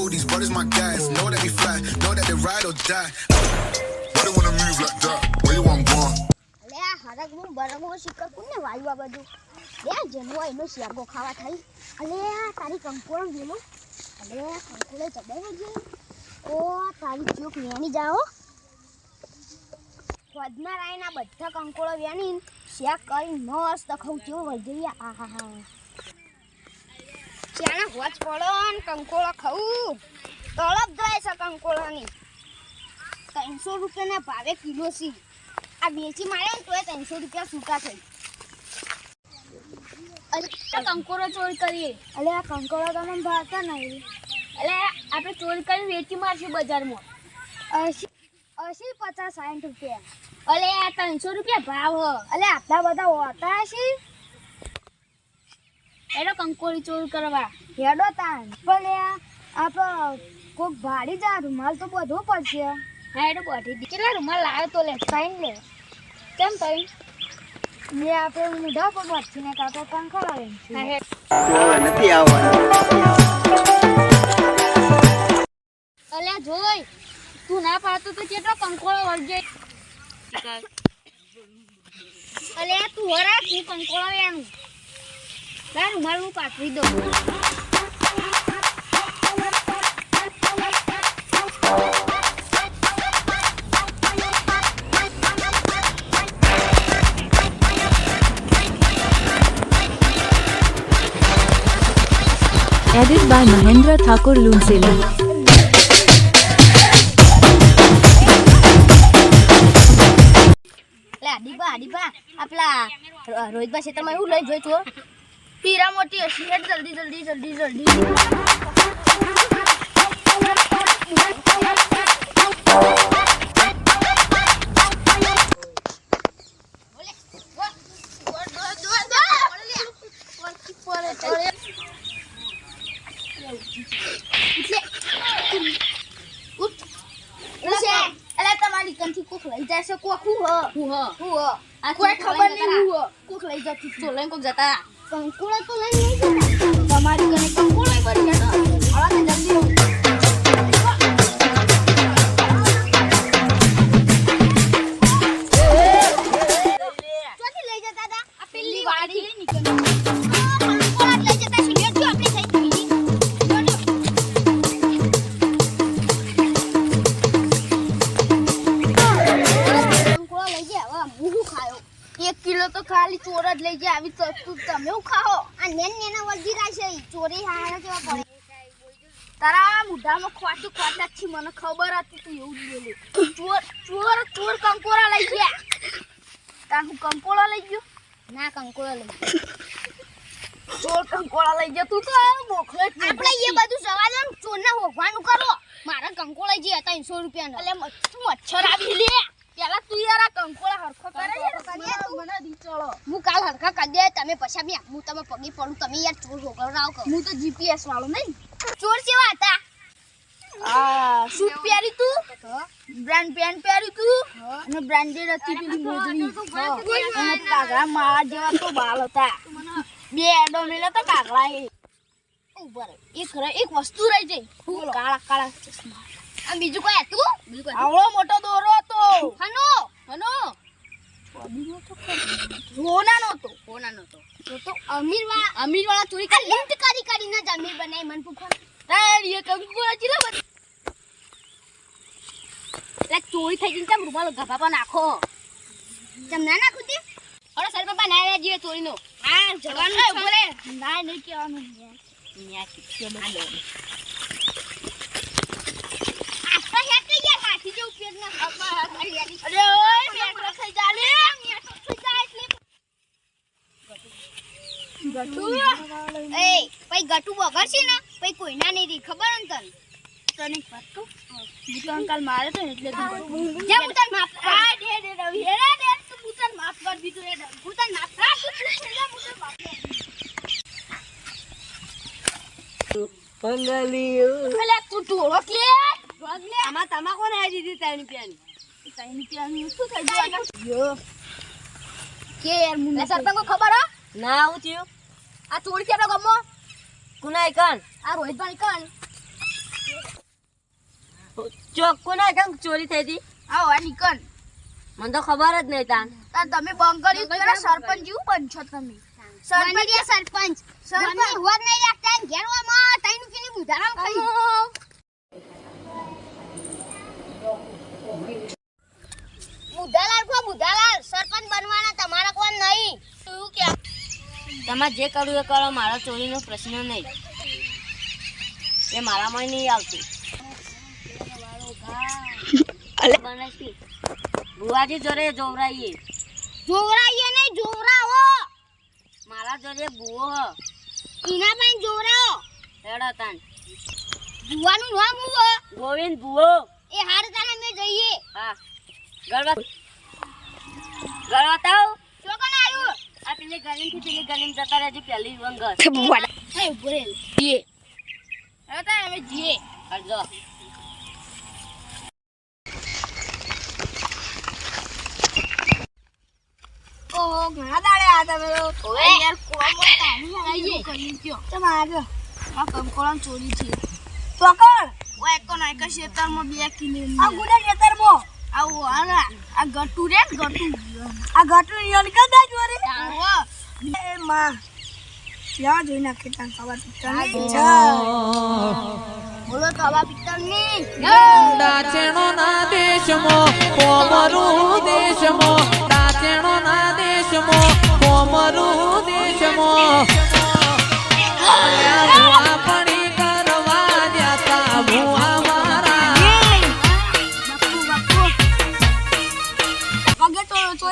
know these brothers my guys. Know that we fly, know that they ride or die. Why they wanna move like that? Where you want going? અલે આ હરગનું કોને વાયું આ બધું બે જન્મો એનો શિયાગો ખાવા થઈ અલે તારી કંકોળ ગયેલો અલે કંકોળે ચડાવી ગઈ ઓ તારી ચોક વેણી જાઓ વધના બધા કંકોળો વેણી શેક કરી મસ્ત ખાઉં કેવું વહી આ હા હા ત્યાંના હોચ પડો ને કંકોળો ખાવું તળપ જાય છે કંકોળાની. ત્રણસો રૂપિયાના ભાવે કિલો છે આ વેચી મારે ને એ ત્રણસો રૂપિયા છૂટા થઈ કંકોરો ચોરી કરીએ. અલે આ કંકોરો તમને ભાવતા નહીં. એટલે આપણે ચોરી કરી વેચી મારશું બજારમાં. અસી અસી પચાસ સાઠ રૂપિયા. અલે આ ત્રણસો રૂપિયા ભાવ હ. અલે આટલા બધા હોતા હશે? એનો કંકોરી ચોર કરવા. હેડો તાન. ભલે આપ કોક ભાડી જા રૂમાલ તો બધો પડશે. હા એટલે બધી દી- કેટલા રૂમાલ લાવ્યો તો લે સાઈન લે. કેમ તઈ મેં આપણે મૂઢા પર બચી ને કાકો કંખો લાવે હે. નથી આવવાનું? અલ્યા જોઈ. તું ના પાડતો તો કેટલો કંકોળો વળગે. અલ્યા તું હરા હું કંકોળો એનું તાર રૂમાલ હું પાથરી દઉં Edit by Mahendra Thakur Lunsela. Deepa Deepa આપલા રોહિતબા ખેતરમાં એવું લઈ જોઈ છો હીરા મોટી હશે. હેડ જલ્દી જલ્દી જલ્દી જલ્દી. તમારી કંથી કોક લઈ છે કોક. હું હ હું હ હું હ કોઈ ખબર નહીં હું કોક લઈ જતી તો લઈને કોક જતા. કંકુળો તો લઈ તમારી ઘરે કંકુળો પડી ગયા હવે જલ્દી લઈ જાય આવી સસ્તું તમે ખાઓ? આ નેન નેના વળગી રહેશે ચોરી હારા કેવા પડે તારા મુઢામાં ખોટું ખોટ નાખી મને ખબર હતી તું એવું બોલે. ચોર ચોર ચોર કંકોરા લઈ ગયા. તાર હું કંકોળો લઈ ગયો? ના કંકોળો લઈ ગયો. ચોર કંકોળા લઈ ગયા? તું તો મોખલે આપણે એ બધું સવાલ દે ચોર ના હોગવાનું કરો. મારા કંકોળા જે હતા 300 રૂપિયા એટલે મચ્છર આવી લે. તું યાર આ કંકોળા હરખો કરે મને દી હું કાલ હરખા કરી દે તમે પછી બી હું તમે પગી પડું તમે યાર ચોર હું તો જીપીએસ વાળો નહીં. ચોર કેવા હતા? આ પહેરી તું? બ્રાન્ડ પેન્ટ પહેરી તું? અને બ્રાન્ડેડ હતી પેલી મોજડી અને કાગડા માળા જેવા તો બાલ હતા. બે એડો મેલે તો કાગડા એ. ઉપર એક એક વસ્તુ રહી જઈ કાળા કાળા ચશ્મા. બીજું કોઈ હતું. આવડો મોટો દોરો હનો હનો. હોનાનો હતો હોનાનો હતો તો તો અમીર વાળા અમીર વાળા ચોરી કરી લિફ્ટ કરી કરીને જ અમીર બનાવી મન પૂછો તાર એ કંકુરા ચીલા બન લે ચોરી થઈ ગઈ તેમ રૂમાલ ગભા પર નાખો. તેમ ના નાખું તે? અરે સર પપ્પા ના રે જીવે ચોરી હા જવાનું બોલે ના નહીં કહેવાનું. ન્યા કિસ્સો બોલો આસ્તા હે કે યાર હાથી જે ઉપયોગ ના અપા હાથી યારી અરે ઓય મેટ્રો થઈ જાલે મેટ્રો થઈ જાય એટલે ગટુ એ પઈ ગટુ વગર છે ને પઈ કોઈના નહીં રહી ખબર ને તને તને અંકલ મારે તો એટલે જે માફ દે દે રવિ દે માફ કર માફ કર માફ કર ભલે આમાં તમા કોને આવી દીધી ત્રણ રૂપિયાની. ખબર હો ના આવું થયું આ ચોરી કેનો ગમો કુનાય કણ આ રોહિતભાઈ કણ ચોક ના કેમ ચોરી થઈ હતી આ નીકળ મને તો ખબર જ નહીં તાન તાર તમે બંગડી કરો સરપંચ જેવું બનશો તમે સરપંચ સરપંચ સરપંચ હોત નહીં રાખતા ને ઘેર હોયમાં તઈનું કેની બુધારામ ખાઈ બુધાલાલ કો બુધાલાલ સરપંચ બનવાના તમારા કોઈ નહીં? શું કે? તમે જે કરવું એ કરો મારા ચોરીનો પ્રશ્ન નહીં. એ મારામાં નહીં આવતી. ભુવાજી જોડે જોવરાઈએ. જોવરાઈએ નહીં જોવરાવો મારા જોડે ભૂવો હ. ઈના પણ જોવરાવો હેડો તાન ભુવાનું નામ હું ગોવિંદ ભુવો એ હાર તાને અમે જઈએ. હા. ગળવા ગળવા તાવ ચોકન આવ્યું? આ પેલી ગલીમથી પેલી ગલીમ જતા રહેજે પેલી વંગર એ ઊભો રે જીએ. હવે તાને અમે જીએ. કરજો ઓહો ઘણા દાડે આ તમે તો યાર કોમ આવીએ કરી ગયો તમે આ કંકોળા ચોરી છે. પકડ. ઓય કોણ એક ખેતરમાં બે કિલો આ ગુડા ખેતરમાં. આવો આ આ ગટુ રે ગટુ. આ ગટુ યન કદા જોરે એ માં ક્યાં જોઈ નાખે તાન ખબર બોલો કવા પિત્તરની દાચેણો ના દેશમાં કોમરું દેશમો. દાચેણો ના દેશમો કોમરું દેશમાં.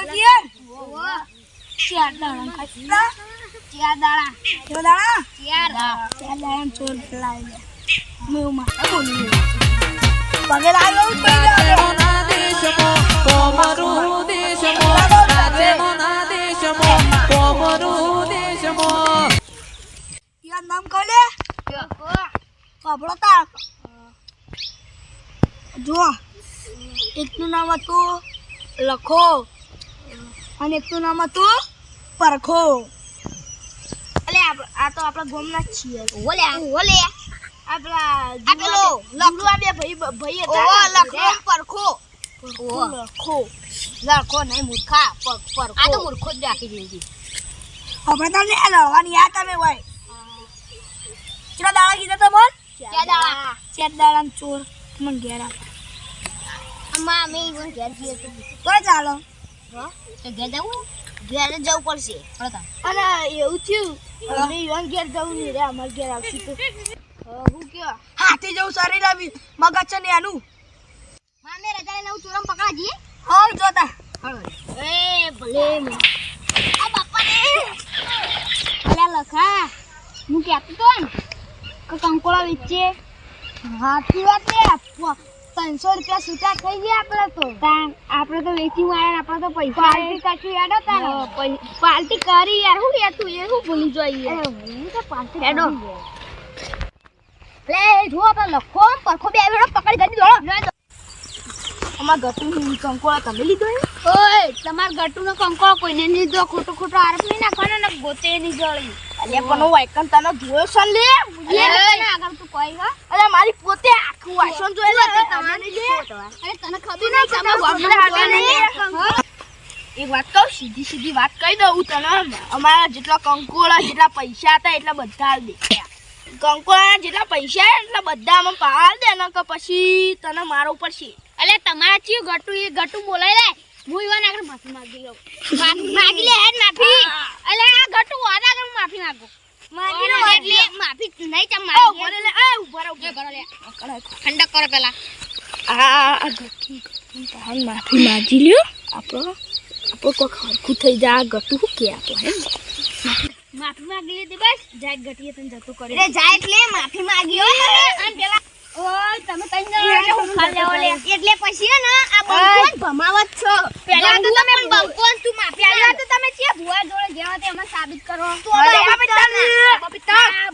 તો ચોરી દાડા ખાતા ચાર દાણા. ચાર દાડા ચાર ચાર દાડા ચોર લાવી મેં મારે બોલી પગે લાવ્યો ના દેશમાં કોમરું દેશમાં દાચેણો ના દેશમાં કોમરું દેશમાં. યાર નામ કોલે તા જો એકનું નામ હતું લખો. અને એકનું નામ હતું પરખો. અલે આ તો આપણા ગોમના જ છીએ. ઓલે ઓલે આપણા આપેલો લખો. બે ભાઈ ભાઈ હતા લખો પરખો. લખો. લખો નહીં મૂર્ખા. પરખો. આ તો મૂર્ખો જ રાખી દીધી હવે તમને લડવાની આ તમે હોય. કેટલા દાડા કીધા તમે ચાર દાડા. ચાર દાડા ચોર. મને ઘેર આપ અમા અમે ઘેર જઈએ તો ચાલો. તો ઘેર જવું? ઘેર જ જવું પડશે. અને એવું થયું અમે ઘેર જવું નહીં રે અમાર ઘેર આવશું તો. હું કયો? હાથે જવું શરીર આવી મગજ છે ને એનું મામે રજા લઈને ચોરમ પકડા જઈએ હા જોતા એ ભલે આ બાપા રે અલ્યા લખા હું કહેતો તો ને. કે કંકોળા વેચીએ. હાથી વાત ને ત્રણસો રૂપિયા છૂટા થઈ ગયા આપણે તો. આપડે તો વેચી મારે આપડે તો પૈસા પાર્ટી કાચી યાડો તારો. પાર્ટી કરી યાર હું યાર તું એ હું ભૂલી જોઈએ તો પાર્ટી હેડો. લે જો આપણે લખો પરખો બે વેળો પકડી ગઈ દોડો અમારનું કંકોળા તમે લીધો ઓય તમાર ગટુનો કંકોળો કોઈને નહીં લીધો ખોટો ખોટો આરોપ નહીં નાખવાનો ને ગોતે નહીં જળી. અલ્યા પણ હું વાયકન તને જોયો છે લે? લે આગળ તું કોઈ હા. અલ્યા મારી પોતે આખું વાસણ જોયેલો તે તમારે લે અરે તને ખબર નહીં તમે ગોમડે આગળ નહીં એક વાત કહું સીધી સીધી વાત કહી દઉં તને. અમારા જેટલા કંકોળા જેટલા પૈસા હતા એટલા બધા દે કંકોળા જેટલા પૈસા એટલા બધા અમે પાલ દે ને કે પછી તને મારવું પડશે અલે તમારા ચિયો ગટુ એ ગટુ બોલાય લે? હું ઈવન આગળ માફી માંગી લઉં. માંગી લે હેડ માફી. અલે આ ગટુ આના આગળ માફી માંગો. માંગી લો એટલે માફી નહીં ચમ માંગી. એ ઊભા રહો ઊભા કરો ઠંડક કરો પેલા. આ ગટુ તાન માફી માંગી લ્યો. આપણો આપણો કોઈ ખરખું થઈ જા. શું કે આપો હે? માફી માંગી લીધી બસ. જાય ગટીએ તને જતું કરે રે જાય એટલે માફી માંગી અને પેલા ઓય તમે એટલે પછી ને આ બંકોન ભમાવત છો? પેલા તો તમે બંકોન તું તમે છે ભુવા જોડે જેવા તે સાબિત કરો. તો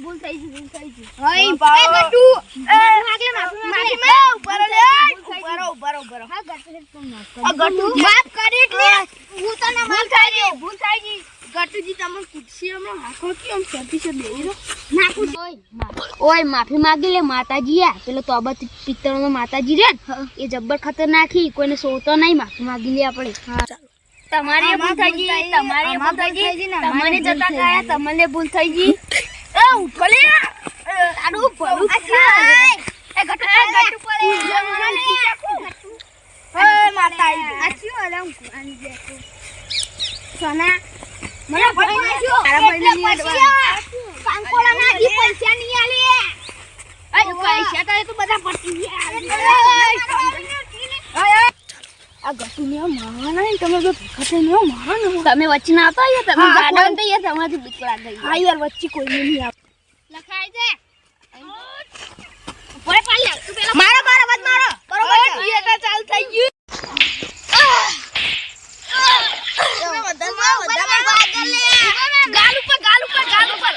ભૂલ થઈ ગઈ ભૂલ થઈ ગઈ. હઈ એ ગટુ માફી માફી ઉપર લે. હા ગટુ ગટુ? માફ કરી એટલે હું તને માફ થઈ ભૂલ થઈ ગઈ. ગટુજી તમે ખુશી હમણાં હાથો કેમ સેટી છે દેવી નાખું ઓય માફી. માગી લે માતાજી આ. પેલો તોબત પિત્તળનો માતાજી રે એ જબ્બર ખતરનાખી કોઈને સોતો નહીં માફી માગી લે આપણે. તમારી ભૂલ થઈ ગઈ તમારી ભૂલ થઈ ગઈ. તમને જતા ગયા તમને ભૂલ થઈ ગઈ. એ એ ગટુ ગટુ પડે એ માતા આ શું હું આની જે સોના મને ભણી નાખ્યો તારા ભણી ની કાંકોલા ના દી પૈસા નહીં આલે અરે પૈસા તો એ તો બધા પટી ગયા આ ગટુને મારવાના ને તમે જો તમે વચ્ચે ના આવતા તમે ગાડા તો યાર તમારાથી બીક લાગે હા યાર વચ્ચે કોઈ નહીં આવે મારો મારો વધ મારો. બરોબર થિયેટર ચાલ થઈ ગયું ગાલ ઉપર ગાલ ઉપર ગાલ ઉપર.